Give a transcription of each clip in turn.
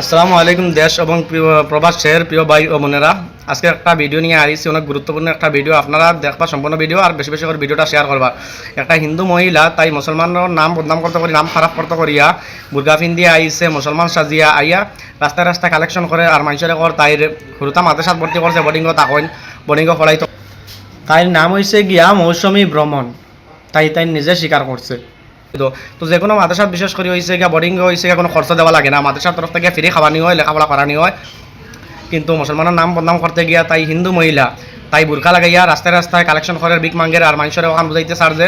আসসালামু আলাইকুম দেশ এবং প্রিয়- প্রবাসের প্রিয় ভাই ও বোনেরা। আজকে একটা ভিডিও নিয়ে আসছি অনেক গুরুত্বপূর্ণ একটা ভিডিও আপনারা দেখবা সম্পূর্ণ ভিডিও আর বেশি বেশি করে ভিডিওটা শেয়ার করবা। একটা হিন্দু মহিলা, তাই মুসলমানের নাম বদনাম করতে করি, নাম খারাপ করতে করিয়া বুর্গা পিন্দিয়া আইছে, মুসলমান সাজিয়া আইয়া রাস্তায় রাস্তায় কালেকশন করে আর মানুষের কর তাইর হুরুতা মাদ্রাসাত ভর্তি করছে বোর্ডিংও তাকইন বোর্ডিংও পড়াইতো তাইর নাম হয়েছে গিয়া মৌসুমী ভ্রমণ তাই তাই নিজে স্বীকার করছে তো যে কোনো মাদ্রাসাত বিশেষ করে হয়েছে গিয়া বোর্ডিং হয়েছে গিয়া কোনো খরচ দেওয়া লাগে না মাদ্রাসার তরফ থেকে ফ্রি খাওয়ানি হয় লেখাপড়া করানি হয়। কিন্তু মুসলমানের নাম বদনাম করতে গিয়া তাই হিন্দু মহিলা, তাই বুর্খা লাগাইয়া রাস্তায় রাস্তায় কালেকশন করে বিক মাঙ্গের আর মানুষের ওখান বুঝাইতে সার যে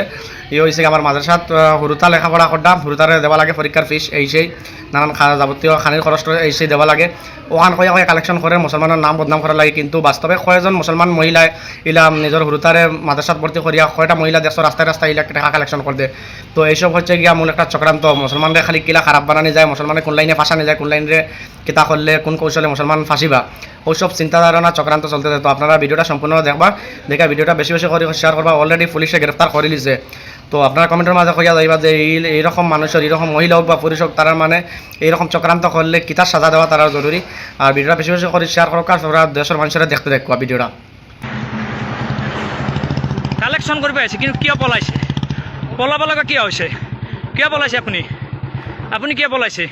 ই হয়েছে আমার মাদ্রাসাত হুরুতা লেখাপড়া করতাম হুরুতারে দেওয়া লাগে পরীক্ষার ফিস এই সেই নানান যাবতীয় খানির খরচ এই সেই দেওয়া লাগে। ওখান কয়া কয়া কালেকশন করে মুসলমানের নাম বদনাম করা লাগে, কিন্তু বাস্তবে কয়জন মুসলমান মহিলায় ইলা নিজের হুরুতারে মাদ্রাসাত ভর্তি করিয়া কয়টা মহিলা দেখছ রাস্তায় রাস্তায় ইলা টাকা কালেকশন করে দে। তো এইসব হচ্ছে গিয়া মূল একটা চক্রান্ত। মুসলমানরে খালি কিলা খারাপ বানানি যায় মুসলমানে কোন লাইনে ফাঁসানি যায় কোন লাইনে কিতা করলে কোন কৌশলে মুসলমান ফাঁসিবা ওইসব চিন্তা ধারণা চক্রান্ত চলতে তো আপনারা ভিডিওটা সম্পূর্ণ দেখবা। দেখে ভিডিওটা বেশি বেশি করে শেয়ার করবা অলরেডি পুলিশে গ্রেফতার করে লিছে তো আপনারা কমেন্টের মাঝে কইয়া যাইবা যে এই এইরকম মানুষের, এইরকম মহিলা হোক বা পুরুষ হোক, তারা মানে এইরকম চক্রান্ত করলে কিতার সাজা দেওয়া তারা জরুরি। আর ভিডিওটা বেশি বেশি করে শেয়ার করো আর তোমরা দেশের মানুষেরা দেখতে দেখবা ভিডিওটা। কালেকশ্যন কৰিব আহিছে কিন্তু কিয় পলাইছে? পলাব লগা কিয় হৈছে কিয় পলাইছে আপুনি? আপুনি কিয় পলাইছে?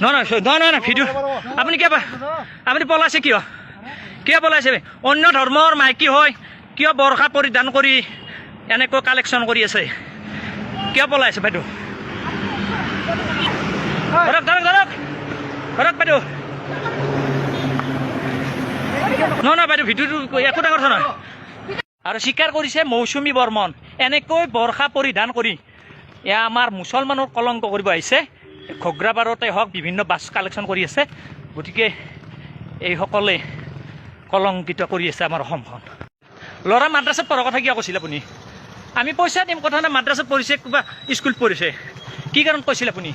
নহয় নহয় নহয় নহয় নহয় ভিডিঅ' আপুনি কিয় আপুনি পলাইছে কিয়? কিয় পলাইছে? অন্য ধৰ্মৰ মাইকী হৈ কিয় বৰ্ষা পৰিধান কৰি এনেকৈ কালেকশ্যন কৰি আছে। কিয় পলাইছে বাইদেউ? ধৰক ধৰক ধৰক। ধৰক বাইদেউ। নহয় নহয় বাইদেউ, ভিডিঅ'টো একো ডাঙৰ কথা নহয়। আৰু স্বীকাৰ কৰিছে মৌচুমী বৰ্মন। এনেকৈ বৰ্ষা পৰিধান কৰি এয়া আমাৰ মুছলমানৰ কলংক কৰিব আহিছে। ঘগ্ৰাবাৰতে হওক, বিভিন্ন বাছ কালেকশ্যন কৰি আছে। গতিকে এইসকলে কলংকিত কৰি আছে আমাৰ অসমখন। ল'ৰা, মাদ্ৰাছাত পঢ়াৰ কথা কিয় কৈছিল আপুনি? আমি পইচা দিম, কথা নাই, মাদ্ৰাছাত পঢ়িছে, কিবা স্কুল পঢ়িছে। কি কাৰণত কৈছিল আপুনি?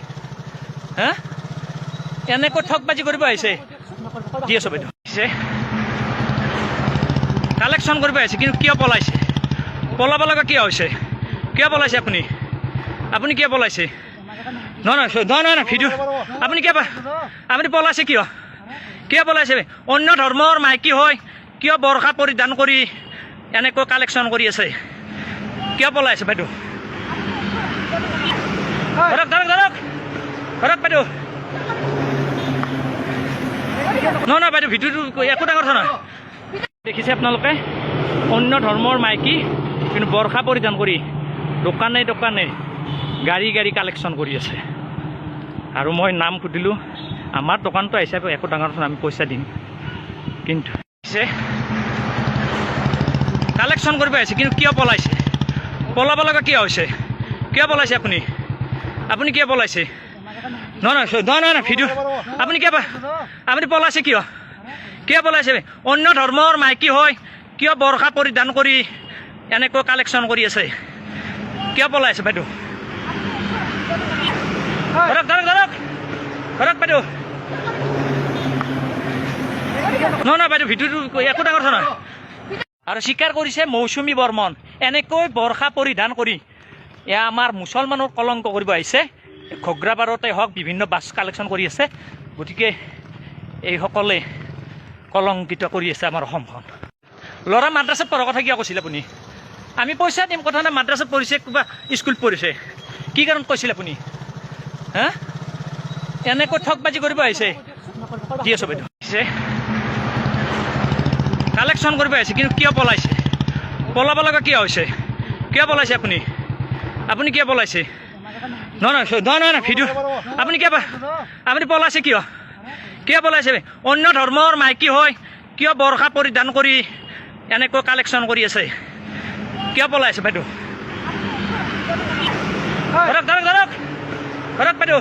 হা? এনেকৈ ঠগবাজি কৰিব আহিছে। দি আছোঁ বাইদেউ। কালেকশ্যন কৰিব আহিছে, কিন্তু কিয় পলাইছে? পলাব লগা কিয় হৈছে? কিয় পলাইছে আপুনি? আপুনি কিয় পলাইছে? নহয় নহয় নহয় নহয় নহয়, ভিডিঅ' আপুনি কিয় আপুনি পলাইছে কিয়? কিয় পলাইছে? অন্য ধৰ্মৰ মাইকী হৈ কিয় বৰ্ষা পৰিধান কৰি এনেকৈ কালেকশ্যন কৰি আছে? কিয় পলাইছে বাইদেউ? ধৰক ধৰক ধৰক। ধৰক বাইদেউ। নহয় নহয় বাইদেউ ভিডিঅ'টো একো ডাঙৰ কথা নহয়। দেখিছে আপোনালোকে? অন্য ধৰ্মৰ মাইকী, কিন্তু বৰ্ষা পৰিধান কৰি দোকানে দোকানে গাড়ী গাড়ী কালেকশ্যন কৰি আছে। আৰু মই নাম সুধিলোঁ, আমাৰ দোকানটো আহিছে একো ডাঙৰ কথা আমি পইচা দিম। কিন্তু কালেকশ্যন কৰিব আহিছে, কিন্তু কিয় পলাইছে? পলাব লগা কিয় হৈছে? কিয় পলাইছে আপুনি? আপুনি কিয় পলাইছে নহয় নহয় নহয় ভিডিঅ' আপুনি কিয় আপুনি পলাইছে কিয়? কিয় পলাইছে অন্য ধৰ্মৰ মাইকী হৈ কিয় বৰ্ষা পৰিধান কৰি এনেকৈ কালেকশ্যন কৰি আছে? কিয় পলাইছে বাইদেউ? ধৰক ধৰক ধৰক ধৰক বাইদেউ। নহয় নহয়, বাইদেউ, ভিডিঅ'টো একো ডাঙৰ কথা নহয়। আৰু স্বীকাৰ কৰিছে মৌচুমী বৰ্মন। এনেকৈ বৰ্ষা পৰিধান কৰি এয়া আমাৰ মুছলমানৰ কলংক কৰিব আহিছে। ঘগ্ৰাবাৰতে হওক, বিভিন্ন বাছ কালেকশ্যন কৰি আছে। গতিকে এইসকলে কলংকিত কৰি আছে আমাৰ অসমখন। ল'ৰা, মাদ্ৰাছাত পঢ়াৰ কথা কিয় কৈছিল আপুনি? আমি পইচা দিম, কথা নাই, মাদ্ৰাছাত পঢ়িছে, কিবা স্কুল পঢ়িছে। কি কাৰণত কৈছিল আপুনি? হা? এনেকৈ ঠগবাজি কৰিব আহিছে। দি আছোঁ বাইদেউ আহিছে কালেকশ্যন কৰিব আহিছে কিন্তু কিয় পলাইছে? পলাব লগা কিয় হৈছে? কিয় পলাইছে আপুনি? আপুনি কিয় পলাইছে? নহয় নহয় নহয় নহয় ভিডিঅ' আপুনি কিয় আপুনি পলাইছে কিয়? কিয় পলাইছে? অন্য ধৰ্মৰ মাইকী হৈ কিয় বৰ্ষা পৰিধান কৰি এনেকৈ কালেকশ্যন কৰি আছে? কিয় পলাইছে বাইদেউ? ধৰক ধৰক ধৰক ধৰক বাইদেউ।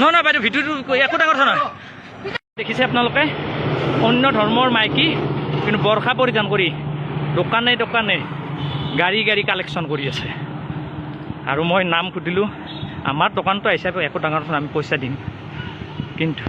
নহয় নহয় বাইদেউ, ভিডিঅ'টো একো ডাঙৰ কথা নহয়। দেখিছে আপোনালোকে? অন্য ধৰ্মৰ মাইকী, কিন্তু বৰ্ষা পৰিধান কৰি দোকানে দোকানে গাড়ী গাড়ী কালেকশ্যন কৰি আছে। আৰু মই নাম সুধিলোঁ, আমাৰ দোকানটো আহিছে, একো ডাঙৰ আমি পইচা দিম। কিন্তু